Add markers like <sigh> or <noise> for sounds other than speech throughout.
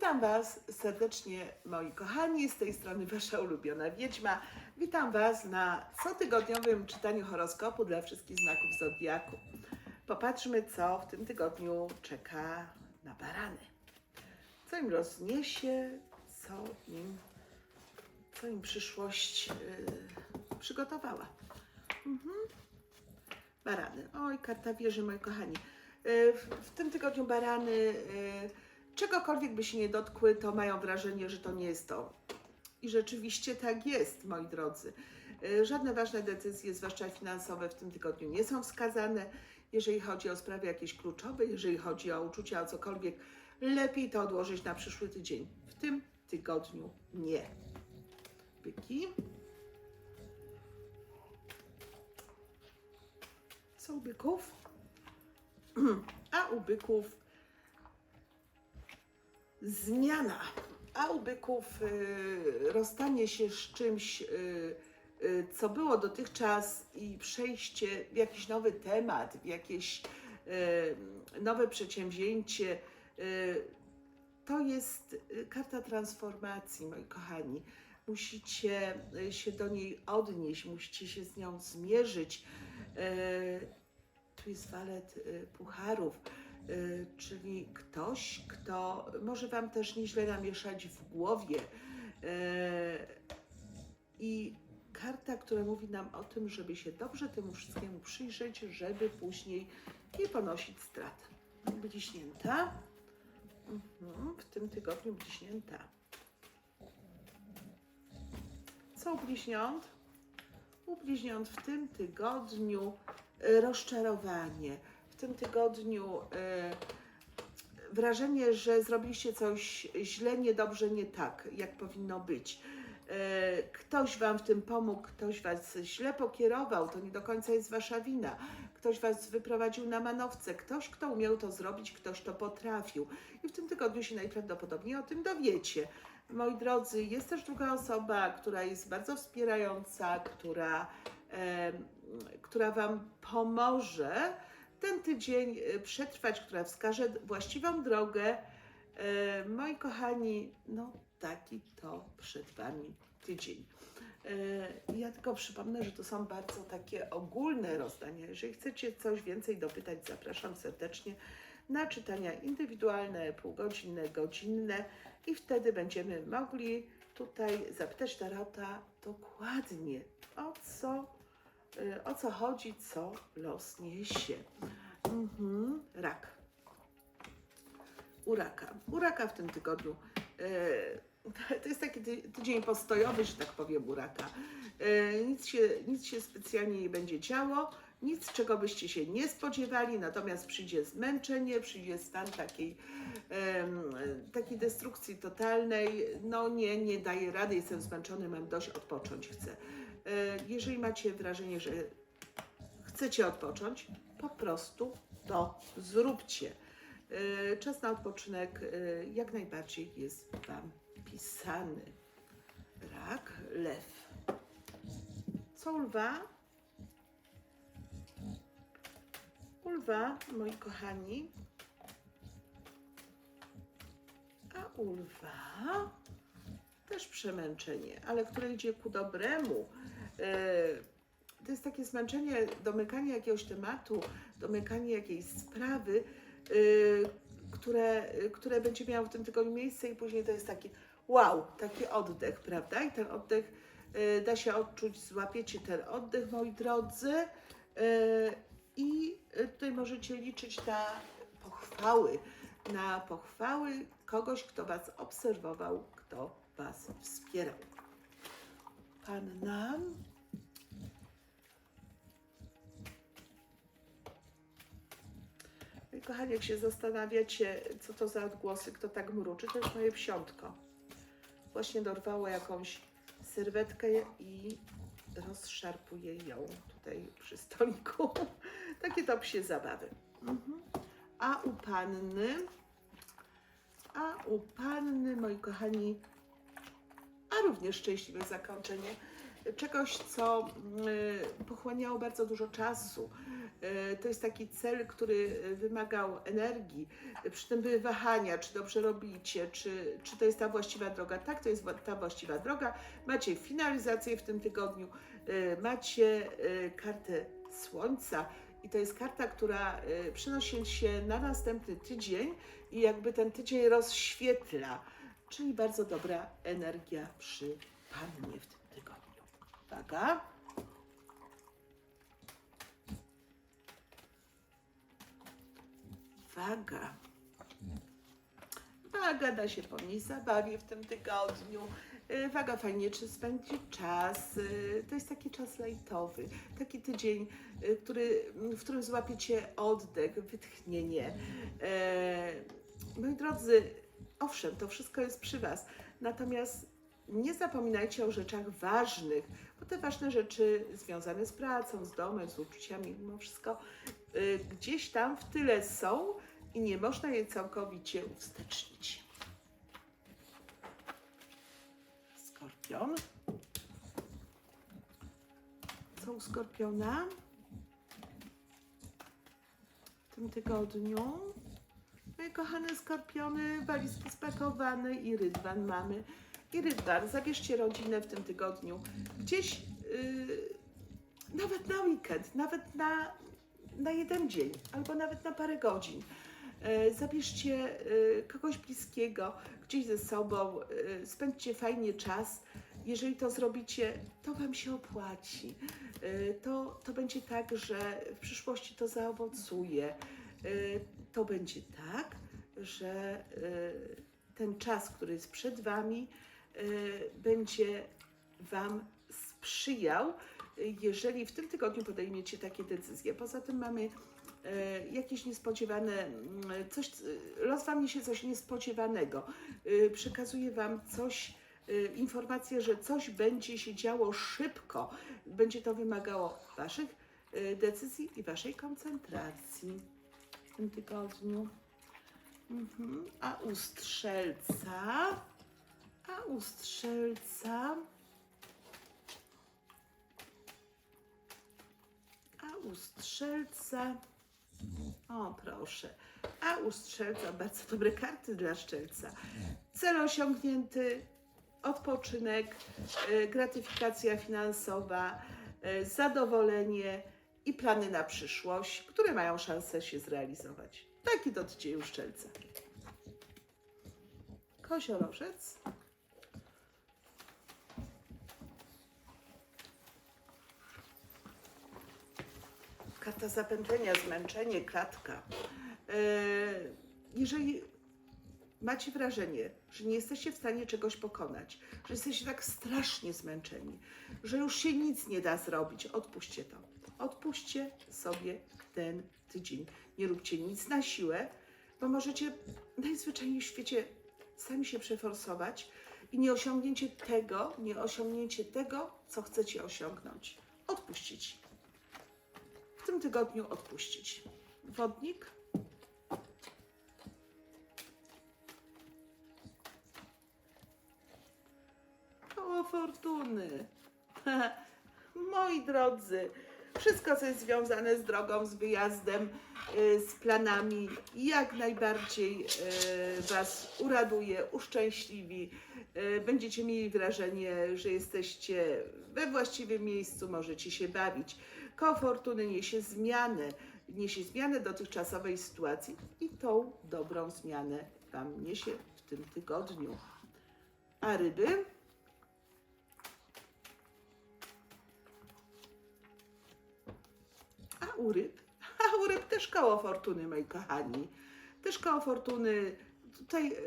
Witam Was serdecznie, moi kochani, z tej strony Wasza ulubiona wiedźma. Witam Was na cotygodniowym czytaniu horoskopu dla wszystkich znaków zodiaku. Popatrzmy, co w tym tygodniu czeka na barany. Co im rozniesie, co im, co im przyszłość yy, przygotowała. Mhm. Barany. Oj, karta wieży, moi kochani. Yy, W, w tym tygodniu barany yy, czegokolwiek by się nie dotkły, to mają wrażenie, że to nie jest to. I rzeczywiście tak jest, moi drodzy. Yy, Żadne ważne decyzje, zwłaszcza finansowe, w tym tygodniu nie są wskazane. Jeżeli chodzi o sprawy jakieś kluczowe, jeżeli chodzi o uczucia, o cokolwiek, lepiej to odłożyć na przyszły tydzień. W tym tygodniu nie. Byki. U byków? <clears throat> A u byków zmiana. A u byków y, rozstanie się z czymś, y, y, co było dotychczas i przejście w jakiś nowy temat, w jakieś y, nowe przedsięwzięcie. Y, to jest y, karta transformacji, moi kochani. Musicie y, się do niej odnieść, musicie się z nią zmierzyć. Y, tu jest walet y, pucharów, czyli ktoś, kto może Wam też nieźle namieszać w głowie. Y, I karta, która mówi nam o tym, żeby się dobrze temu wszystkiemu przyjrzeć, żeby później nie ponosić strat. Bliźnięta. Mhm, w tym tygodniu bliźnięta. Co u bliźniąt? U bliźniąt w tym tygodniu y, rozczarowanie. Tym tygodniu y, wrażenie, że zrobiliście coś źle, niedobrze, nie tak, jak powinno być. Y, Ktoś Wam w tym pomógł, ktoś Was źle pokierował, to nie do końca jest Wasza wina. Ktoś Was wyprowadził na manowce, ktoś, kto umiał to zrobić, ktoś to potrafił. I w tym tygodniu się najprawdopodobniej o tym dowiecie. Moi drodzy, jest też druga osoba, która jest bardzo wspierająca, która, em, która Wam pomoże ten tydzień e, przetrwać, która wskaże właściwą drogę. E, moi kochani, no taki to przed Wami tydzień. E, Ja tylko przypomnę, że to są bardzo takie ogólne rozdania. Jeżeli chcecie coś więcej dopytać, zapraszam serdecznie na czytania indywidualne, półgodzinne, godzinne i wtedy będziemy mogli tutaj zapytać Tarota dokładnie o co, o co chodzi, co los niesie. Mhm. Rak. U raka. U raka w tym tygodniu. y, To jest taki ty- tydzień postojowy, że tak powiem, u raka. Y, Nic się, nic się specjalnie nie będzie działo, nic czego byście się nie spodziewali, natomiast przyjdzie zmęczenie, przyjdzie stan takiej, takiej destrukcji totalnej. No nie, nie daję rady, jestem zmęczony, mam dość, odpocząć chcę. Y, Jeżeli macie wrażenie, że chcecie odpocząć, po prostu to zróbcie. Y, Czas na odpoczynek y, jak najbardziej jest Wam pisany. Rak, lew. Co lwa? U lwa, moi kochani. A u lwa też przemęczenie, ale które idzie ku dobremu. Y, to jest takie zmęczenie, domykanie jakiegoś tematu, domykanie jakiejś sprawy, y, które, które będzie miało w tym tygodniu miejsce i później to jest taki wow, taki oddech, prawda? I ten oddech y, da się odczuć, złapiecie ten oddech, moi drodzy. I tutaj możecie liczyć na pochwały, na pochwały kogoś, kto Was obserwował, kto Was wspierał. Panna. No i kochani, jak się zastanawiacie, co to za odgłosy, kto tak mruczy, to jest moje psiątko. Właśnie dorwało jakąś serwetkę i rozszarpuje ją tutaj przy stoliku. <laughs> Takie to psie zabawy. Mhm. A u panny, a u panny, moi kochani, również szczęśliwe zakończenie. czegoś, co y, pochłaniało bardzo dużo czasu. Y, To jest taki cel, który wymagał energii. Przy tym były wahania, czy dobrze robicie, czy, czy to jest ta właściwa droga. Tak, to jest ta właściwa droga. Macie finalizację w tym tygodniu, y, macie kartę Słońca. I to jest karta, która przenosi się na następny tydzień i jakby ten tydzień rozświetla. Czyli bardzo dobra energia przy Pannie w tym tygodniu. Uwaga. Waga. Waga da się po niej zabawię w tym tygodniu. Y, Waga fajnie, czy spędzi czas. y, To jest taki czas lajtowy. Taki tydzień, y, który, w którym złapiecie oddech, wytchnienie. Moi drodzy, owszem, to wszystko jest przy Was. Natomiast nie zapominajcie o rzeczach ważnych, bo te ważne rzeczy związane z pracą, z domem, z uczuciami, mimo wszystko y, gdzieś tam w tyle są i nie można je całkowicie uwstecznić. Skorpion. Co u Skorpiona? W tym tygodniu. Moje kochane Skorpiony, walizki spakowane i rydwan mamy. I rydwan, zabierzcie rodzinę w tym tygodniu. Gdzieś, yy, nawet na weekend, nawet na, na jeden dzień, albo nawet na parę godzin. E, Zabierzcie e, kogoś bliskiego gdzieś ze sobą, e, spędźcie fajnie czas. Jeżeli to zrobicie, to Wam się opłaci. E, To, to będzie tak, że w przyszłości to zaowocuje. E, To będzie tak, że e, ten czas, który jest przed Wami, e, będzie Wam sprzyjał, jeżeli w tym tygodniu podejmiecie takie decyzje. Poza tym mamy e, jakieś niespodziewane, mm, coś, los Wam niesie coś niespodziewanego. Przekazuje Wam coś, informację, że coś będzie się działo szybko. Będzie to wymagało Waszych decyzji i Waszej koncentracji tym tygodniu. Mhm. A u strzelca, a u strzelca, a u strzelca, o proszę, a u strzelca, bardzo dobre karty dla strzelca. Cel osiągnięty, odpoczynek, e, gratyfikacja finansowa, e, zadowolenie i plany na przyszłość, które mają szansę się zrealizować. Taki to tydzień u szczelca. Koziorożec. Karta zapętlenia, zmęczenie, klatka. E, Jeżeli macie wrażenie, że nie jesteście w stanie czegoś pokonać, że jesteście tak strasznie zmęczeni, że już się nic nie da zrobić, odpuśćcie to. Odpuśćcie sobie ten tydzień. Nie róbcie nic na siłę, bo możecie najzwyczajniej w świecie sami się przeforsować i nie osiągnięcie tego, nie osiągnięcie tego, co chcecie osiągnąć. Odpuścić. W tym tygodniu odpuścić. Wodnik. Koło fortuny. <laughs> Moi drodzy, wszystko, co jest związane z drogą, z wyjazdem, y, z planami, jak najbardziej y, Was uraduje, uszczęśliwi. Y, Będziecie mieli wrażenie, że jesteście we właściwym miejscu, możecie się bawić. Koło fortuny niesie zmianę, niesie zmianę dotychczasowej sytuacji i tą dobrą zmianę Wam niesie w tym tygodniu. A ryby? A u ryb? <laughs> A u ryb też koło fortuny, moi kochani. Też koło fortuny. Tutaj e,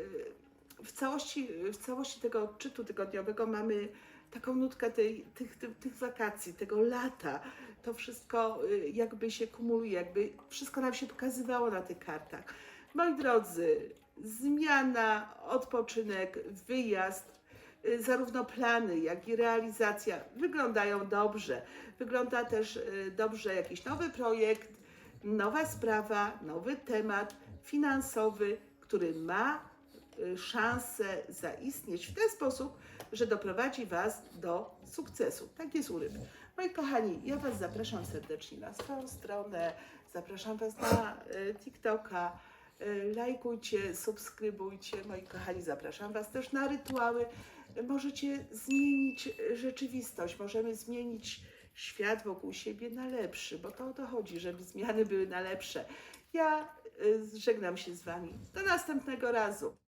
w całości, w całości tego odczytu tygodniowego mamy taką nutkę tej, tych, tych, tych wakacji, tego lata. To wszystko e, jakby się kumuluje, jakby wszystko nam się pokazywało na tych kartach. Moi drodzy, zmiana, odpoczynek, wyjazd, zarówno plany, jak i realizacja wyglądają dobrze. Wygląda też y, dobrze jakiś nowy projekt, nowa sprawa, nowy temat finansowy, który ma y, szansę zaistnieć w ten sposób, że doprowadzi Was do sukcesu. Tak jest u ryb. Moi kochani, ja Was zapraszam serdecznie na swoją stronę, zapraszam Was na y, TikToka. y, Lajkujcie, subskrybujcie. Moi kochani, zapraszam Was też na rytuały. Możecie zmienić rzeczywistość, możemy zmienić świat wokół siebie na lepszy, bo to o to chodzi, żeby zmiany były na lepsze. Ja y, żegnam się z Wami. Do następnego razu.